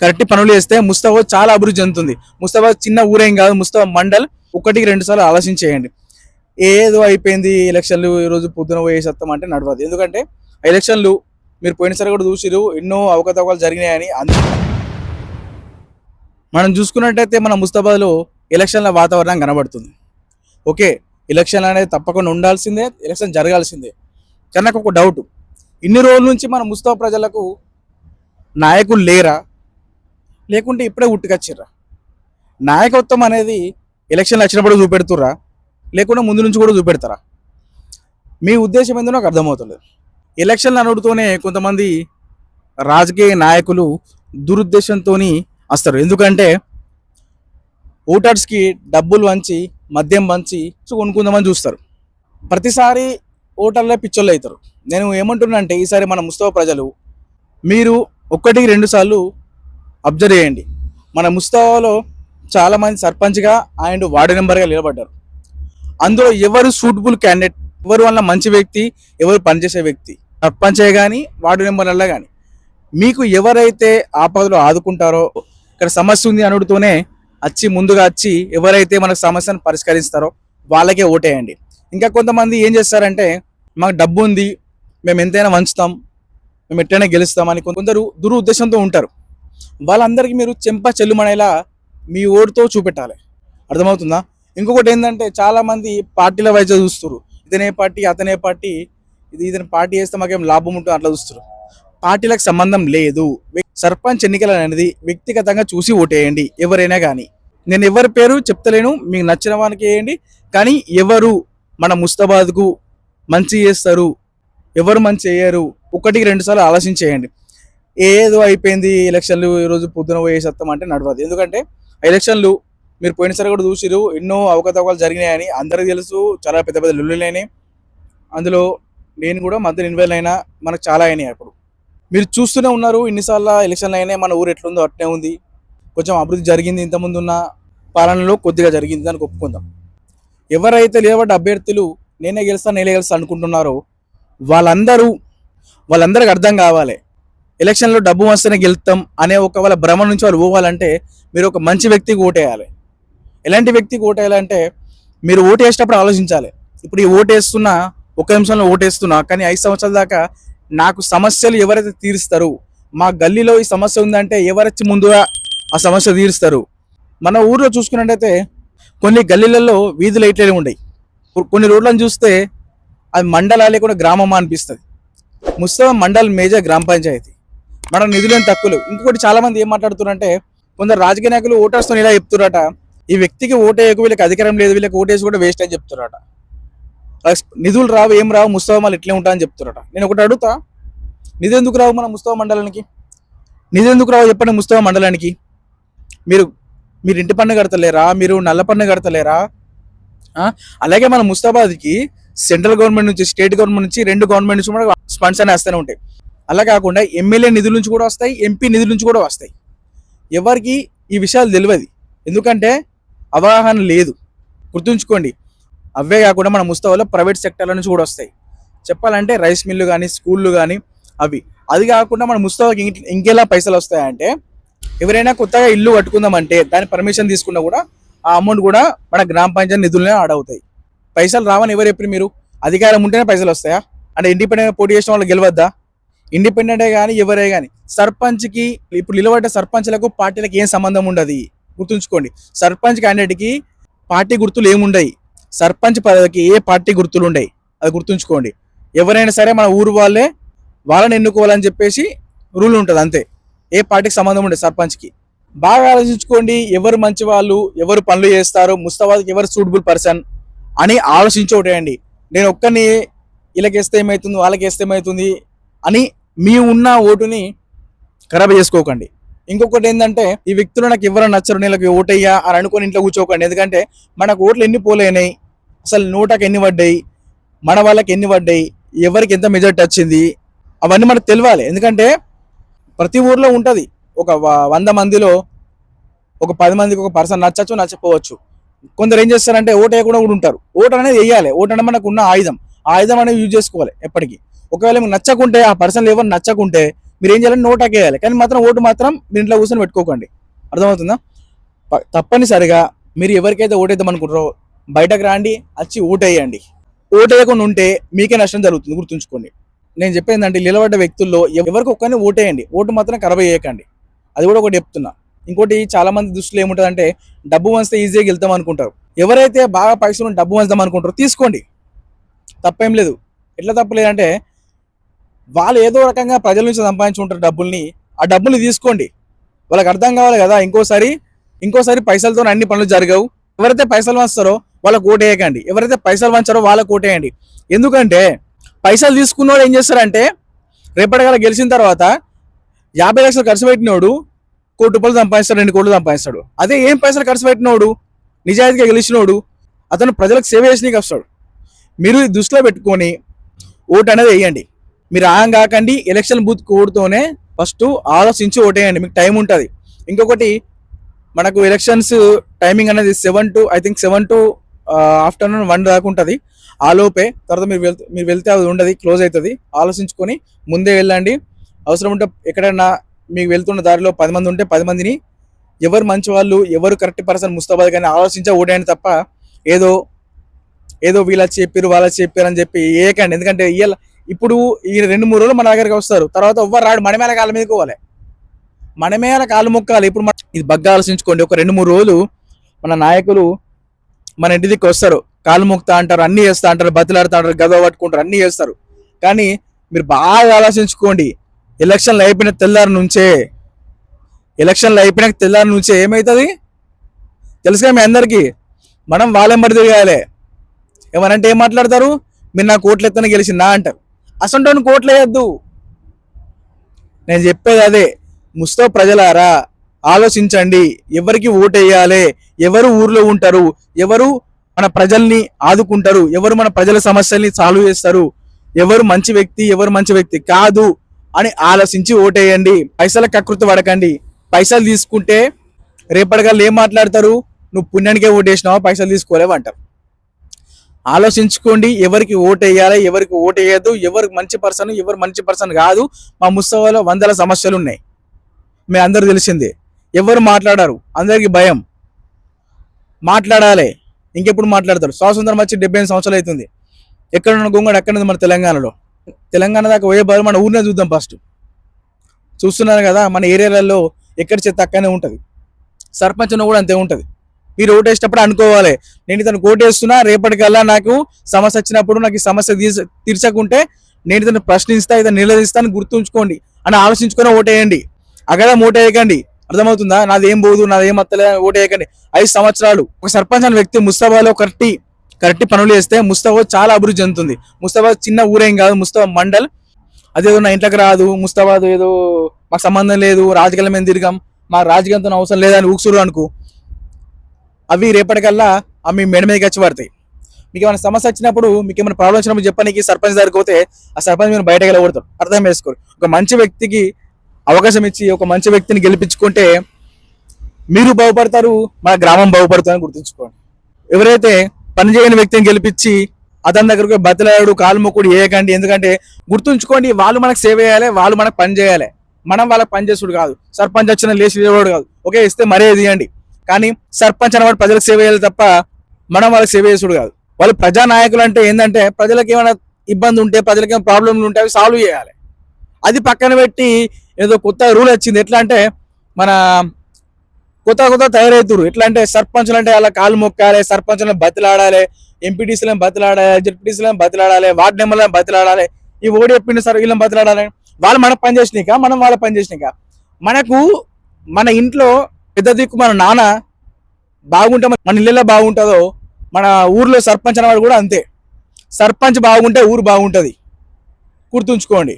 Correct పనులు చేస్తే ముస్తాబాద్ చాలా అభివృద్ధి చెందుతుంది. ముస్తాబాద్ చిన్న ఊరేం కాదు ముస్తాబాద్ మండల్ ఒకటికి రెండు సార్లు ఆలోచించేయండి. ఏదో అయిపోయింది ఎలక్షన్లు ఈరోజు పొద్దున పోయే సత్తం అంటే నడవదు. ఎందుకంటే ఆ ఎలక్షన్లు మీరు పోయినసారి కూడా చూసిరు ఎన్నో అవకతవకలు జరిగినాయని అందు మనం చూసుకున్నట్టయితే మన ముస్తాబాద్లో ఎలక్షన్ల వాతావరణం కనబడుతుంది. ఓకే ఎలక్షన్ అనేది తప్పకుండా ఉండాల్సిందే ఎలక్షన్ జరగాల్సిందే. కానీ నాకు ఒక డౌట్. ఇన్ని రోజుల నుంచి మన ముస్తాబా ప్రజలకు నాయకులు లేరా? లేకుంటే ఇప్పుడే ఉట్టుకొచ్చిర్రా. నాయకత్వం అనేది ఎలక్షన్లు వచ్చినప్పుడు చూపెడుతుర్రా లేకుండా ముందు నుంచి కూడా చూపెడతారా? మీ ఉద్దేశం ఏందో నాకు అర్థమవుతలేదు. ఎలక్షన్లు అనుడుతోనే కొంతమంది రాజకీయ నాయకులు దురుద్దేశంతో వస్తారు. ఎందుకంటే ఓటర్స్కి డబ్బులు వంచి మద్యం వంచి సో కొనుక్కుందామని చూస్తారు. ప్రతిసారి ఓటర్లే పిచ్చోళ్ళు అవుతారు నేను ఏమంటున్నా అంటే ఈసారి మన ముస్తవ ప్రజలు మీరు ఒక్కటికి రెండు సార్లు అబ్జర్వ్ చేయండి. మన ముస్తాబాలో చాలామంది సర్పంచ్గా అండ్ వార్డు మెంబర్గా నిలబడ్డారు. అందులో ఎవరు సూటబుల్ క్యాండిడేట్ ఎవరు వల్ల మంచి వ్యక్తి ఎవరు పనిచేసే వ్యక్తి? సర్పంచే కానీ వార్డు మెంబర్లలో కానీ మీకు ఎవరైతే ఆపదలో ఆదుకుంటారో ఇక్కడ సమస్య ఉంది అనుడితోనే వచ్చి ముందుగా వచ్చి ఎవరైతే మన సమస్యను పరిష్కరిస్తారో వాళ్ళకే ఓటేయండి. ఇంకా కొంతమంది ఏం చేస్తారంటే మాకు డబ్బు ఉంది మేము ఎంతైనా వంచుతాం మేము ఎట్టైనా గెలుస్తామని కొందరు దురు ఉద్దేశంతో ఉంటారు. వాళ్ళందరికీ మీరు చెంప చెల్లుమనేలా మీ ఓటుతో చూపెట్టాలి. అర్థమవుతుందా? ఇంకొకటి ఏంటంటే చాలామంది పార్టీల వైద్య చూస్తారు ఇతనే పార్టీ అతనే పార్టీ ఇది ఇతని పార్టీ చేస్తే మాకేం లాభం ఉంటుంది అట్లా చూస్తారు పార్టీలకు సంబంధం లేదు. సర్పంచ్ ఎన్నికలు అనేది వ్యక్తిగతంగా చూసి ఓటేయండి ఎవరైనా కానీ నేను ఎవరి పేరు చెప్తలేను మీకు నచ్చిన వానికి వేయండి కానీ ఎవరు మన ముస్తాబాద్కు మంచి చేస్తారు ఎవరు మంచి చేయరు ఒకటికి రెండుసార్లు ఆలోచించేయండి. ఏదో అయిపోయింది ఎలక్షన్లు ఈరోజు పొద్దున పోయేసేస్తాం అంటే నడవదు. ఎందుకంటే ఆ ఎలక్షన్లు మీరు పోయినసారి కూడా చూసిరు ఎన్నో అవకతవకలు జరిగినాయని అందరికీ తెలుసు చాలా పెద్ద పెద్ద లుల్లులైనాయి అందులో నేను కూడా మధ్య ఇన్వాల్వ్ అయినా మనకు చాలా అయినాయి అప్పుడు. మీరు చూస్తూనే ఉన్నారు ఇన్నిసార్లు ఎలక్షన్లు అయినాయి మన ఊరు ఎట్లుందో అట్నే ఉంది. కొంచెం అభివృద్ధి జరిగింది ఇంతకుముందు ఉన్న పాలనలో కొద్దిగా జరిగింది అని ఒప్పుకుందాం. ఎవరైతే లేవడ్డ అభ్యర్థులు నేనే గెలుస్తా నేనే గెలుస్తా అనుకుంటున్నారో వాళ్ళందరూ వాళ్ళందరికీ అర్థం కావాలి. ఎలక్షన్లో డబ్బు వస్తేనే గెలుస్తాం అనే ఒక వాళ్ళ భ్రమ నుంచి వాళ్ళు పోవాలంటే మీరు ఒక మంచి వ్యక్తికి ఓటేయాలి. ఎలాంటి వ్యక్తికి ఓటేయాలంటే మీరు ఓటు వేసేటప్పుడు ఆలోచించాలి. ఇప్పుడు ఈ ఓటు వేస్తున్నా ఒక నిమిషంలో ఓటు వేస్తున్నా కానీ ఐదు సంవత్సరాల దాకా నాకు సమస్యలు ఎవరైతే తీరుస్తారు మా గల్లీలో ఈ సమస్య ఉందంటే ఎవరొచ్చి ముందుగా ఆ సమస్య తీరుస్తారు? మన ఊర్లో చూసుకున్నట్టయితే కొన్ని గల్లీలలో వీధి లైట్లే ఉండయి. కొన్ని రోడ్లను చూస్తే అది మండలా లేకుండా గ్రామమా అనిపిస్తుంది. ముస్తఫా మండల్ మేజర్ గ్రామ పంచాయతీ. మన నిధులేని తక్కువలు ఇంకొకటి చాలా మంది ఏం మాట్లాడుతున్నారంటే కొందరు రాజకీయ నాయకులు ఓటర్స్తో ఇలా చెప్తున్నారట. ఈ వ్యక్తికి ఓటేయకు వీళ్ళకి అధికారం లేదు వీళ్ళకి ఓటేసి కూడా వేస్ట్ అని చెప్తున్నారట. నిధులు రావు ఏం రావు ముస్తఫా ఇట్లే ఉంటా అని చెప్తున్నారట. నేను ఒకటి అడుగుతా. నిధి ఎందుకు రావు మన ముస్తవ మండలానికి? నిధి ఎందుకు రావు చెప్పండి ముస్తవ మండలానికి? మీరు మీరు ఇంటి పన్ను కడతలేరా? మీరు నల్ల పన్ను కడతలేరా? అలాగే మన ముస్తాబాద్కి సెంట్రల్ గవర్నమెంట్ నుంచి స్టేట్ గవర్నమెంట్ నుంచి రెండు గవర్నమెంట్ నుంచి కూడా ఫండ్స్ అనేవి వస్తూనే ఉంటాయి. అలా కాకుండా ఎమ్మెల్యే నిధుల నుంచి కూడా వస్తాయి ఎంపీ నిధుల నుంచి కూడా వస్తాయి. ఎవరికి ఈ విషయాలు తెలియదు. ఎందుకంటే అవగాహన లేదు. గుర్తుంచుకోండి అవే కాకుండా మన ముస్తాబాలో ప్రైవేట్ సెక్టర్ల నుంచి కూడా వస్తాయి. చెప్పాలంటే రైస్ మిల్లు కానీ స్కూళ్ళు కానీ అవి. అది కాకుండా మన ముస్తాబాకి ఇంకెలా పైసలు వస్తాయంటే ఎవరైనా కొత్తగా ఇల్లు కట్టుకుందామంటే దాని పర్మిషన్ తీసుకున్నా కూడా ఆ అమౌంట్ కూడా మన గ్రామ పంచాయతీ నిధులనే ఆడవుతాయి పైసలు రావని ఎవరు చెప్పి మీరు? అధికారం ఉంటేనే పైసలు వస్తాయా? అంటే ఇండిపెండెంట్ పోటీ చేసిన వాళ్ళు గెలవద్దా? ఇండిపెండెంటే కానీ ఎవరే కానీ సర్పంచ్కి ఇప్పుడు నిలబడ్డ సర్పంచ్లకు పార్టీలకు ఏం సంబంధం ఉండదు. గుర్తుంచుకోండి. సర్పంచ్ క్యాండిడేట్కి పార్టీ గుర్తులు ఏముండయి? సర్పంచ్ పదవికి ఏ పార్టీ గుర్తులు ఉండయి? అది గుర్తుంచుకోండి. ఎవరైనా సరే మన ఊరు వాళ్ళే వాళ్ళని ఎన్నుకోవాలని చెప్పేసి రూల్ ఉంటుంది అంతే. ఏ పార్టీకి సంబంధం ఉండదు సర్పంచ్కి. బాగా ఆలోచించుకోండి. ఎవరు మంచి వాళ్ళు ఎవరు పనులు చేస్తారు ముస్తాబాద్కి ఎవరు సూటబుల్ పర్సన్ అని ఆలోచించి ఒకటేయండి నేను ఒక్కరిని వీళ్ళకి వేస్తే ఏమవుతుంది వాళ్ళకి వేస్తే ఏమవుతుంది అని మీ ఉన్న ఓటుని ఖరాబ్ చేసుకోకండి. ఇంకొకటి ఏంటంటే ఈ వ్యక్తులు నాకు ఎవరు నచ్చరు నీళ్ళకి ఓటయ్యా అని అనుకొని ఇంట్లో కూర్చోకండి. ఎందుకంటే మనకు ఓట్లు ఎన్ని పోలేనాయి అసలు నూటకి ఎన్ని పడ్డాయి మన వాళ్ళకి ఎన్ని పడ్డాయి ఎవరికి ఎంత మెజార్టీ వచ్చింది అవన్నీ మనకు తెలియాలి ఎందుకంటే ప్రతి ఊర్లో ఉంటుంది. ఒక వంద మందిలో ఒక పది మందికి ఒక పర్సన్ నచ్చచ్చు నచ్చకపోవచ్చు. కొందరు ఏం చేస్తారంటే ఓటు వేయకుండా కూడా ఉంటారు. ఓటు అనేది వేయాలి. ఓటు అనేది మనకు ఉన్న ఆయుధం. ఆయుధం అనేది యూజ్ చేసుకోవాలి ఎప్పటికీ. ఒకవేళ మీకు నచ్చకుంటే ఆ పర్సన్ ఎవరు నచ్చకుంటే మీరు ఏం చేయాలి నోట్ వేయాలి కానీ మాత్రం ఓటు మాత్రం మీరు ఇంట్లో కూర్చొని పెట్టుకోకండి. అర్థమవుతుందా? ప- తప్పనిసరిగా మీరు ఎవరికైతే ఓటేద్దాం అనుకుంటారో బయటకు రాండి వచ్చి ఓటేయండి. ఓటేయకుండా ఉంటే మీకే నష్టం జరుగుతుంది గుర్తుంచుకోండి. నేను చెప్పేది ఏంటంటే నిలబడ్డ వ్యక్తుల్లో ఎవరికి ఒక్కరిని ఓటేయండి. ఓటు మాత్రం ఖరాబ్ చేయకండి అది కూడా ఒకటి చెప్తున్నా. ఇంకోటి చాలా మంది దృష్టిలో ఏముంటుందంటే డబ్బు వంచితే ఈజీగా వెళ్తాం అనుకుంటారు. ఎవరైతే బాగా పైసలు డబ్బు వంచుదాం అనుకుంటారో తీసుకోండి. తప్పేం లేదు. ఎట్లా తప్పలేదంటే వాళ్ళు ఏదో రకంగా ప్రజల నుంచి సంపాదించుకుంటారు డబ్బుల్ని. ఆ డబ్బులు తీసుకోండి. వాళ్ళకి అర్థం కావాలి కదా ఇంకోసారి ఇంకోసారి పైసలతో అన్ని పనులు జరగవు. ఎవరైతే పైసలు వంచుతారో వాళ్ళకు ఓటేయకండి. ఎవరైతే పైసలు వంచారో వాళ్ళకు ఓటేయండి. ఎందుకంటే పైసలు తీసుకున్నోడు ఏం చేస్తారంటే రేపటిగా గెలిచిన తర్వాత యాభై లక్షలు ఖర్చు పెట్టినోడు కోటి రూపాయలు సంపాదిస్తాడు రెండు కోట్లు సంపాదిస్తాడు. అదే ఏం పైసలు ఖర్చు పెట్టినోడు? నిజాయితీగా గెలిచినోడు అతను ప్రజలకు సేవ చేసినకి వస్తాడు. మీరు దృష్టిలో పెట్టుకొని ఓటు అనేది వేయండి. మీరు ఆయం కాకండి ఎలక్షన్ బూత్ కోడ్తోనే ఫస్ట్ ఆలోచించి ఓటేయండి మీకు టైం ఉంటుంది. ఇంకొకటి మనకు ఎలక్షన్స్ టైమింగ్ అనేది seven to I think seven to afternoon one దాకా ఉంటుంది. ఆ లోపే తర్వాత మీరు వెళ్తే మీరు వెళ్తే అది ఉండదు క్లోజ్ అవుతుంది ఆలోచించుకొని ముందే వెళ్ళండి. అవసరం ఉంటే ఎక్కడైనా మీకు వెళ్తున్న దారిలో పది మంది ఉంటే పది మందిని ఎవరు మంచి వాళ్ళు ఎవరు కరెక్ట్ పర్సన్ ముస్తాబాద్ కానీ ఆలోచించే ఓడేయండి తప్ప ఏదో ఏదో వీళ్ళ చెప్పారు వాళ్ళ చెప్పారు అని చెప్పి ఏకండి ఎందుకంటే ఇవాళ ఇప్పుడు ఈ రెండు మూడు రోజులు మన దగ్గరికి వస్తారు. తర్వాత ఎవ్వరు రాడు మనమేళ కాళ్ళ మీద పోవాలి. మన కాళ్ళు మొక్కాలి. ఇప్పుడు మన ఇది బగ్గా ఆలోచించుకోండి. ఒక రెండు మూడు రోజులు మన నాయకులు మన ఇంటి దిక్కు వస్తారు. కాళ్ళు మొక్తా అంటారు అన్ని చేస్తా అంటారు బతిలాడుతా అంటారు గదవ పట్టుకుంటారు అన్ని చేస్తారు. కానీ మీరు బాగా ఆలోచించుకోండి. ఎలక్షన్లు అయిపోయిన తెల్లారి నుంచే ఎలక్షన్లు అయిపోయిన తెల్లారి నుంచే ఏమవుతుంది తెలుసుగా మీ అందరికీ? మనం వాళ్ళెంబడి తిరగాలి. ఏమనంటే ఏం మాట్లాడతారు? మీరు నా కోట్లు ఎత్తన గెలిచిందా అంటారు. అసంటోని కోట్లు వేయద్దు నేను చెప్పేది అదే. ముస్తో ప్రజలారా ఆలోచించండి. ఎవరికి ఓటేయాలి? వేయాలి ఎవరు ఊర్లో ఉంటారు? ఎవరు మన ప్రజల్ని ఆదుకుంటారు? ఎవరు మన ప్రజల సమస్యల్ని సాల్వ్ చేస్తారు? ఎవరు మంచి వ్యక్తి? ఎవరు మంచి వ్యక్తి కాదు అని ఆలోచించి ఓటేయండి. పైసల కకృతి పడకండి పైసలు తీసుకుంటే రేపటిగా ఏం మాట్లాడతారు? నువ్వు పుణ్యానికే ఓటేసినావా? పైసలు తీసుకోలేవు అంటారు ఆలోచించుకోండి. ఎవరికి ఓటు వేయాలి ఎవరికి ఓటు వేయద్దు ఎవరికి మంచి పర్సన్ ఎవరు మంచి పర్సన్ కాదు. మా ముస్తవాలో వందల సమస్యలు ఉన్నాయి. మీ అందరు తెలిసిందే. ఎవరు మాట్లాడారు? అందరికి భయం. మాట్లాడాలి. ఇంకెప్పుడు మాట్లాడతారు? స్వాతంత్రం వచ్చి డెబ్బై సంవత్సరాలు అవుతుంది. ఎక్కడ ఉన్న గొంగడు ఎక్కడ ఉంది మన తెలంగాణలో. తెలంగాణ దాకా పోయే బదులు మన ఊరినే చూద్దాం ఫస్ట్. చూస్తున్నారు కదా మన ఏరియాలలో ఎక్కడ చెత్త అక్కనే ఉంటుంది. సర్పంచ్ కూడా అంతే ఉంటుంది. మీరు ఓటేసేటప్పుడు అనుకోవాలి. నేను ఇతను ఓటేస్తున్నా రేపటికల్లా నాకు సమస్య వచ్చినప్పుడు నాకు ఈ సమస్య తీర్చ- తీర్చకుంటే నేను ఇతను ప్రశ్నిస్తా ఇతను నిలదీస్తాను గుర్తుంచుకోండి. అని ఆలోచించుకొని ఓటేయండి అగదా ఓటేయకండి అర్థమవుతుందా? నాది ఏం పోదు నాది ఏం అత్తలే ఓటేయకండి ఐదు సంవత్సరాలు ఒక సర్పంచ్ అనే వ్యక్తి ముస్తాబాలో కరెక్ట్ కరెక్ట్ పనులు చేస్తే ముస్తాబా చాలా అభివృద్ధి చెందుతుంది. ముస్తాబాద్ చిన్న ఊరేం కాదు ముస్తాబా మండల్. అదేదో నా ఇంట్లోకి రాదు ముస్తాబాద్ ఏదో మాకు సంబంధం లేదు రాజకీయాల మేము తిరిగాం. మా రాజకీయంతో అవసరం లేదని ఊక్సురు అనుకో. అవి రేపటికల్లా అవి మీ మెడ మీదకి వచ్చి పడతాయి. మీకు ఏమైనా సమస్య వచ్చినప్పుడు మీకు ఏమైనా ప్రాబ్లం వచ్చినప్పుడు చెప్పడానికి సర్పంచ్ దగ్గరికి పోతే ఆ సర్పంచ్ మీరు బయటకు వెళ్ళకూడదు. అర్థం చేసుకోరు. ఒక మంచి వ్యక్తికి అవకాశం ఇచ్చి ఒక మంచి వ్యక్తిని గెలిపించుకుంటే మీరు బాగుపడతారు మన గ్రామం బాగుపడుతుందని గుర్తుంచుకోండి. ఎవరైతే పని చేయని వ్యక్తిని గెలిపించి అతని దగ్గరకు బతిలాడు కాలు మొక్కుడు వేయకండి ఎందుకంటే గుర్తుంచుకోండి వాళ్ళు మనకు సేవ చేయాలి వాళ్ళు మనకు పని చేయాలి. మనం వాళ్ళకి పని చేసుడు కాదు. సర్పంచ్ వచ్చిన లేచి లేవాడు కాదు. ఓకే ఇస్తే మరే అండి కానీ సర్పంచ్ అనేవాడు ప్రజలకు సేవ చేయాలి తప్ప మనం వాళ్ళకి సేవ చేసుడు కాదు. వాళ్ళు ప్రజా నాయకులు అంటే ఏంటంటే ప్రజలకు ఏమైనా ఇబ్బంది ఉంటే ప్రజలకు ఏమైనా ప్రాబ్లంలు ఉంటే అవి సాల్వ్ చేయాలి. అది పక్కన పెట్టి ఏదో కొత్త రూల్ వచ్చింది. ఎట్లా అంటే మన కొత్త కొత్త తయారవుతురు ఎట్లా అంటే సర్పంచులు అంటే అలా కాలు మొక్కాలి సర్పంచులను బతిలాడాలి ఎంపీటీసీలను బతిలాడాలి జెడ్పీటీసీలను బతిలాడాలి వార్డు నెంబర్లను బతిలాడాలి ఈ ఓడి చెప్పింది సార్ వీళ్ళని బతిలాడాలి. వాళ్ళు మనకు పనిచేసినాక మనం వాళ్ళ పనిచేసినాక మనకు మన ఇంట్లో పెద్ద దిక్కు మన నాన్న బాగుంటే మన ఇళ్ళలో బాగుంటుందో మన ఊర్లో సర్పంచ్ అనేవాడు కూడా అంతే. సర్పంచ్ బాగుంటే ఊరు బాగుంటుంది. గుర్తుంచుకోండి.